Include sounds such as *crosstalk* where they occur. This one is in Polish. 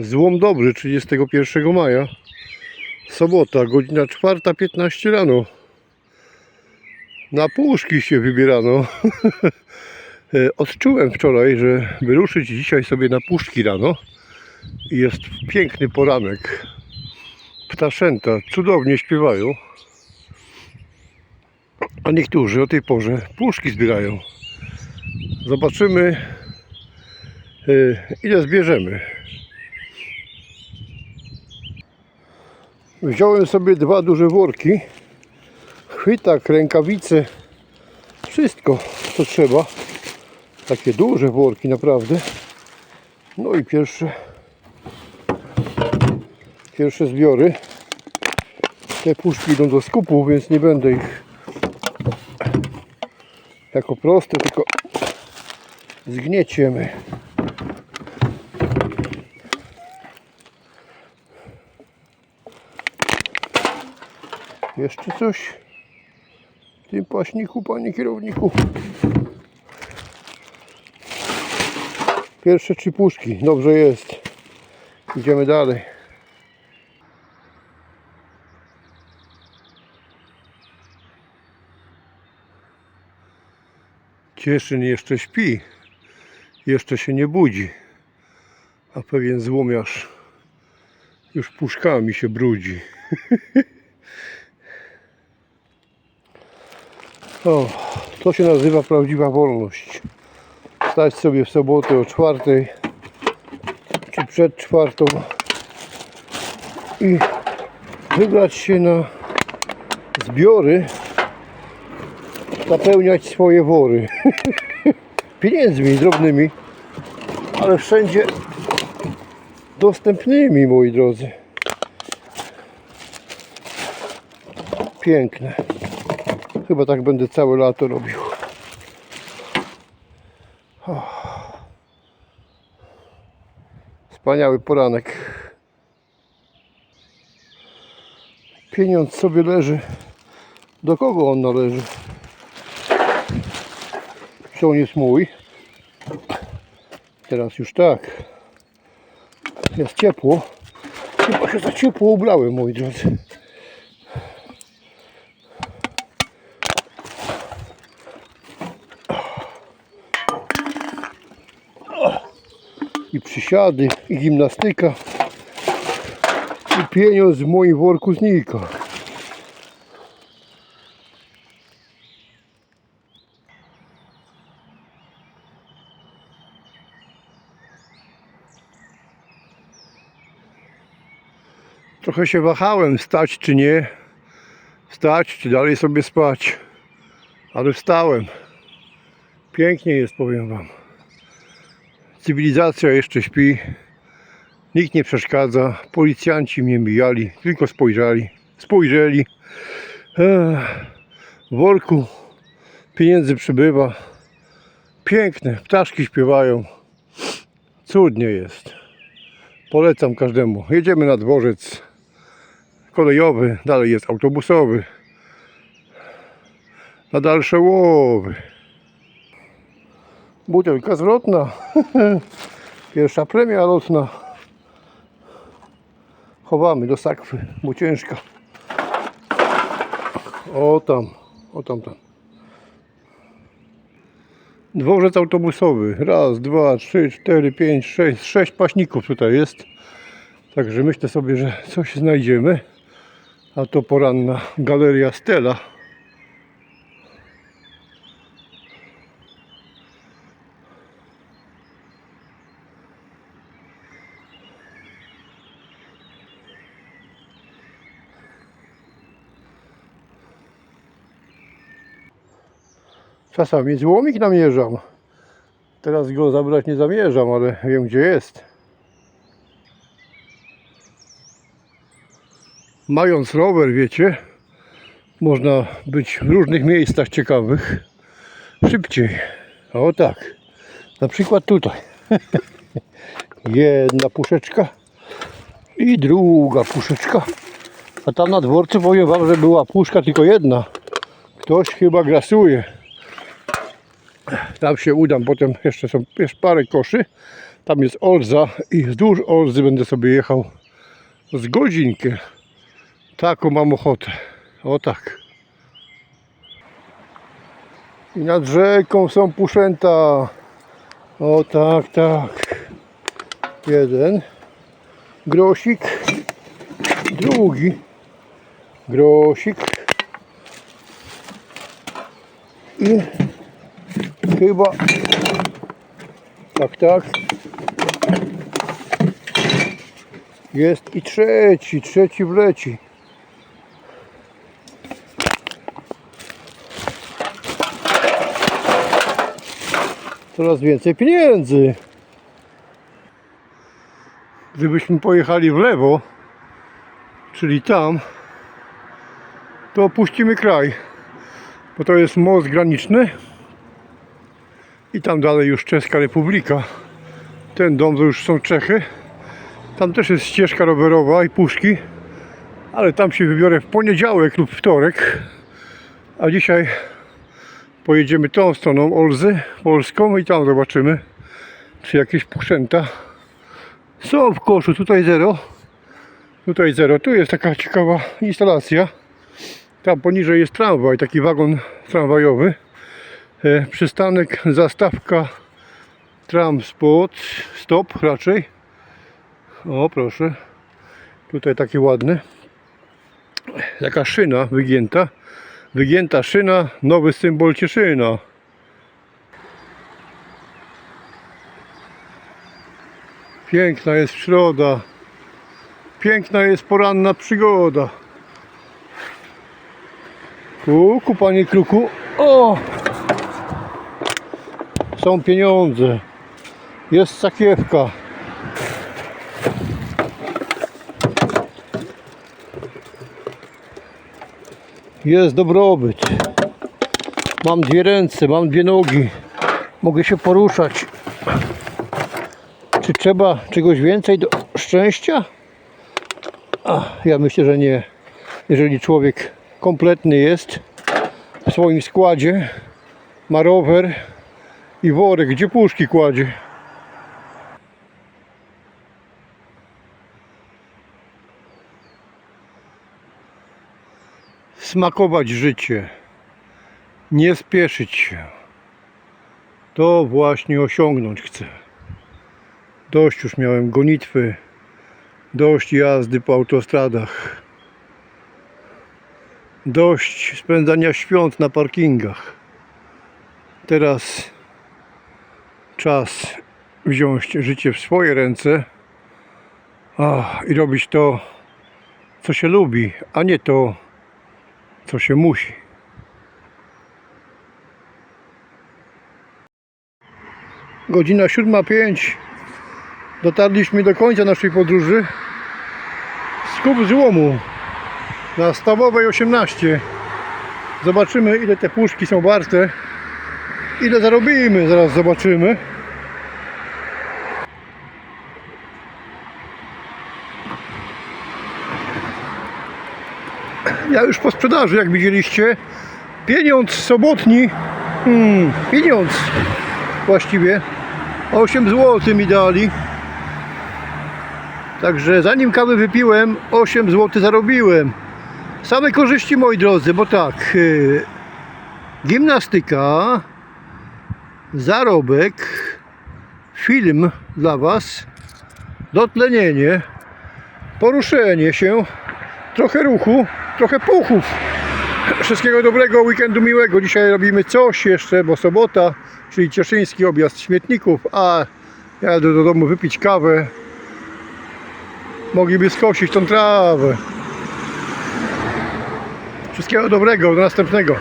Złom dobry, 31 maja. Sobota, godzina 4.15 rano. Na puszki się wybierano. *laughs* Odczułem wczoraj, że wyruszyć dzisiaj sobie na puszki rano. Jest piękny poranek. Ptaszęta cudownie śpiewają. A niektórzy o tej porze puszki zbierają. Zobaczymy, e, ile zbierzemy. Wziąłem sobie dwa duże worki, chwytak, rękawice, wszystko co trzeba. Takie duże worki naprawdę. No i pierwsze, pierwsze zbiory. Te puszki idą do skupu, więc nie będę ich jako proste, tylko zgnieciemy. Jeszcze coś w tym paśniku, panie kierowniku. Pierwsze trzy puszki, dobrze jest. Idziemy dalej. Cieszyn jeszcze śpi, jeszcze się nie budzi, a pewien złomiarz już puszkami się brudzi. *laughs* O, to się nazywa prawdziwa wolność. Stać sobie w sobotę o czwartej czy przed czwartą i wybrać się na zbiory, napełniać swoje wory *laughs* pieniędzmi drobnymi, ale wszędzie dostępnymi, moi drodzy. Piękne. Chyba tak będę całe lato robił. Wspaniały poranek. Pieniądz sobie leży. Do kogo on należy? Czy on jest mój? Teraz już tak. Jest ciepło. Chyba się za ciepło ubrałem, moi drodzy. Przysiady, i gimnastyka, i pieniądz w moim worku znika. Trochę się wahałem, wstać czy nie, wstać czy dalej sobie spać, ale wstałem. Pięknie jest, powiem Wam. Cywilizacja jeszcze śpi. Nikt nie przeszkadza. Policjanci mnie mijali, tylko spojrzeli. Spojrzeli. W worku pieniędzy przybywa. Piękne, ptaszki śpiewają. Cudnie jest. Polecam każdemu. Jedziemy na dworzec kolejowy, dalej jest autobusowy. Na dalsze łowy. Butelka zwrotna. *laughs* Pierwsza premia lotna. Chowamy do sakwy, bo ciężka. O tam, o tam, tam. Dworzec autobusowy. Raz, dwa, trzy, cztery, pięć, sześć. Sześć paśników tutaj jest. Także myślę sobie, że coś znajdziemy. A to poranna galeria Stella. Czasami złomik namierzam. Teraz go zabrać nie zamierzam, ale wiem gdzie jest. Mając rower, wiecie, można być w różnych miejscach ciekawych szybciej. O tak. Na przykład tutaj. *laughs* Jedna puszeczka i druga puszeczka. A tam na dworcu powiem wam, że była puszka tylko jedna. Ktoś chyba grasuje. Tam się udam, potem jeszcze są jest parę koszy. Tam jest Olza i wzdłuż Olzy będę sobie jechał z godzinkę. Taką mam ochotę. O tak. I nad rzeką są puszęta. O tak, tak. Jeden. Grosik. Drugi. Grosik. I chyba tak, tak. Jest i trzeci, trzeci wleci. Coraz więcej pieniędzy. Gdybyśmy pojechali w lewo, czyli tam, to opuścimy kraj. Bo to jest most graniczny i tam dalej już Czeska Republika. Ten dom to już są Czechy. Tam też jest ścieżka rowerowa i puszki, ale tam się wybiorę w poniedziałek lub wtorek. A dzisiaj pojedziemy tą stroną Olzy polską i tam zobaczymy, czy jakieś puszczęta są w koszu. Tutaj zero. Tutaj zero. Tu jest taka ciekawa instalacja. Tam poniżej jest tramwaj, taki wagon tramwajowy. E, przystanek, zastawka, tram spot, stop raczej. O proszę. Tutaj takie ładne. Jaka szyna wygięta. Wygięta szyna, nowy symbol Cieszyna. Piękna jest środa. Piękna jest poranna przygoda. Kuku, panie kruku. O! Są pieniądze. Jest sakiewka. Jest dobrobyt. Mam dwie ręce, mam dwie nogi. Mogę się poruszać. Czy trzeba czegoś więcej do szczęścia? A, ja myślę, że nie. Jeżeli człowiek kompletny jest w swoim składzie, ma rower i worek, gdzie puszki kładzie. Smakować życie, nie spieszyć się. To właśnie osiągnąć chcę. Dość już miałem gonitwy, dość jazdy po autostradach, dość spędzania świąt na parkingach. Teraz czas wziąć życie w swoje ręce a, i robić to, co się lubi, a nie to, co się musi. Godzina 7.05. Dotarliśmy do końca naszej podróży. Skup złomu na Stawowej 18. Zobaczymy ile te puszki są warte. Ile zarobimy, zaraz zobaczymy. Ja już po sprzedaży, jak widzieliście. Pieniądz sobotni. Hmm, pieniądz właściwie. 8 zł mi dali. Także zanim kawę wypiłem, 8 zł zarobiłem. Same korzyści moi drodzy, bo tak, yy, gimnastyka, zarobek, film dla Was, dotlenienie, poruszenie się, trochę ruchu, trochę puchów. Wszystkiego dobrego, weekendu miłego. Dzisiaj robimy coś jeszcze, bo sobota, czyli cieszyński objazd śmietników, a jadę do domu wypić kawę. Mogliby skosić tą trawę. Wszystkiego dobrego, do następnego.